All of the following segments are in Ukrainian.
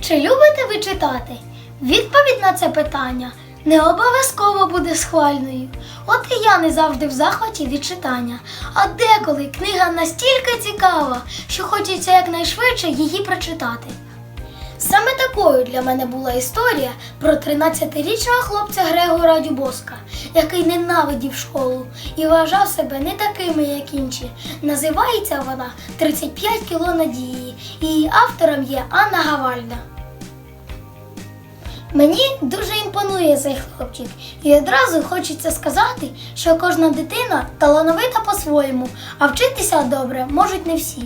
Чи любите ви читати? Відповідь на це питання не обов'язково буде схвальною. От і я не завжди в захваті від читання. А деколи книга настільки цікава, що хочеться якнайшвидше її прочитати. Саме для мене була історія про 13-річного хлопця Грегора Дюбоска, який ненавидів школу і вважав себе не такими, як інші. Називається вона «35 кіло надії, і її автором є Анна Гавальда. Мені дуже імпонує цей хлопчик, і одразу хочеться сказати, що кожна дитина талановита по-своєму, а вчитися добре можуть не всі.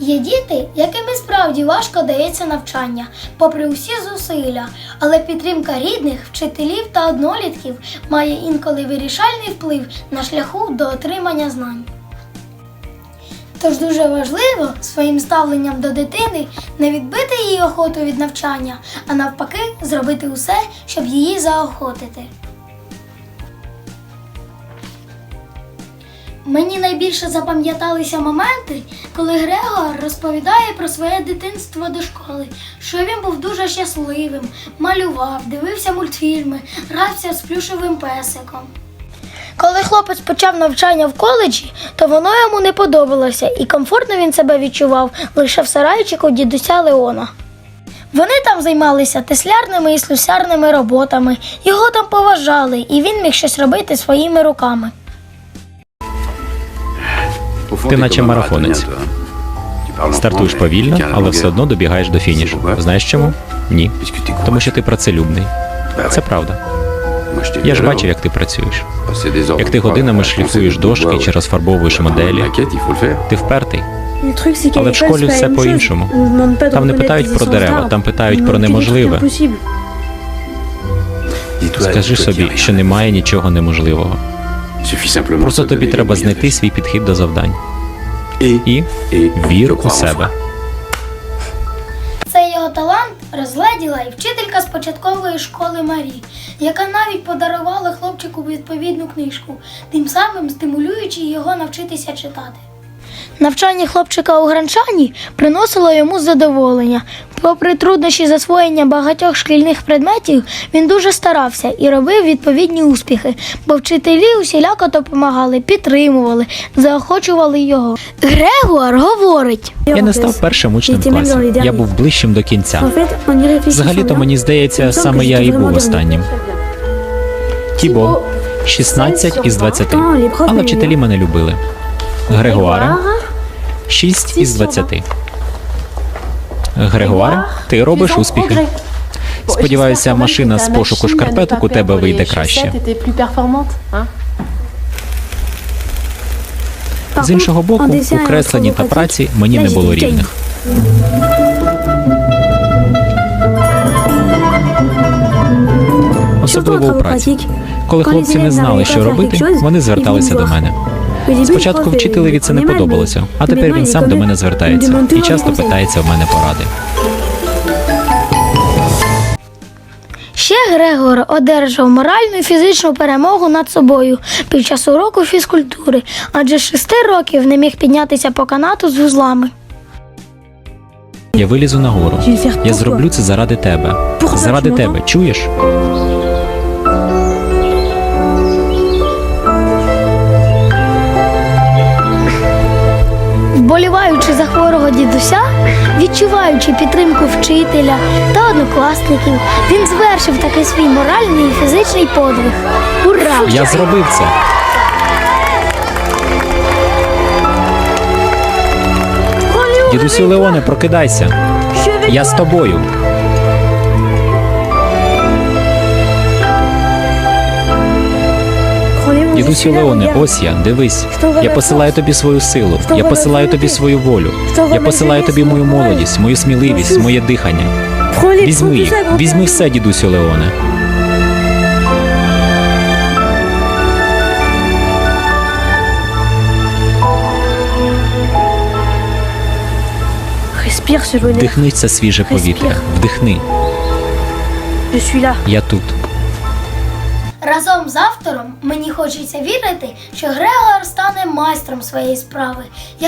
Є діти, яким і справді важко дається навчання, попри усі зусилля, але підтримка рідних, вчителів та однолітків має інколи вирішальний вплив на шляху до отримання знань. Тож дуже важливо своїм ставленням до дитини не відбити її охоту від навчання, а навпаки, зробити усе, щоб її заохотити. Мені найбільше запам'яталися моменти, коли Грегор розповідає про своє дитинство до школи, що він був дуже щасливим, малював, дивився мультфільми, грався з плюшевим песиком. Коли хлопець почав навчання в коледжі, то воно йому не подобалося, і комфортно він себе відчував лише в сарайчику дідуся Леона. Вони там займалися теслярними і слюсарними роботами, його там поважали, і він міг щось робити своїми руками. Ти наче марафонець. Стартуєш повільно, але все одно добігаєш до фінішу. Знаєш чому? Ні. Тому що ти працелюбний. Це правда. Я ж бачив, як ти працюєш. Як ти годинами шліфуєш дошки чи розфарбовуєш моделі, Ти впертий. Але в школі все по-іншому. Там не питають про дерева, там питають про неможливе. Скажи собі, що немає нічого неможливого. Просто тобі треба знайти свій підхід до завдань. І вір у себе. Цей його талант розгледіла і вчителька з початкової школи Марі, яка навіть подарувала хлопчику відповідну книжку, тим самим стимулюючи його навчитися читати. Навчання хлопчика у Гранчані приносило йому задоволення. Попри труднощі засвоєння багатьох шкільних предметів, він дуже старався і робив відповідні успіхи, бо вчителі усіляко допомагали, підтримували, заохочували його. Грегор говорить. Я не став першим учнем в класі. Я був ближчим до кінця. Взагалі-то мені здається, саме я і був останнім. Тібо 16 із 20. Але вчителі мене любили. Грегуаре 6 із 20. Грегуаре, ти робиш успіхи. Сподіваюся, машина з пошуку шкарпеток у тебе вийде краще. З іншого боку, у кресленні та праці мені не було рівних. Особливо у праці. Коли хлопці не знали, що робити, вони зверталися до мене. Спочатку вчителеві це не подобалося, а тепер він сам до мене звертається і часто питається в мене поради. Ще Грегор одержав моральну і фізичну перемогу над собою під час уроку фізкультури, адже шести років не міг піднятися по канату з вузлами. Я вилізу нагору. Я зроблю це заради тебе. Заради тебе, чуєш? Хворого дідуся, відчуваючи підтримку вчителя та однокласників, він звершив такий свій моральний і фізичний подвиг. Ура! Я зробив це. Дідусю Леоне, прокидайся. Я з тобою. Дідусю Леоне, ось я, дивись. Я посилаю тобі свою силу, я посилаю тобі свою волю. Я посилаю тобі мою молодість, мою сміливість, моє дихання. Візьми їх, візьми все, дідусю Леоне. Вдихни це свіже повітря. Вдихни. Я тут. Разом з автором мені хочеться вірити, що Грегор стане майстром своєї справи,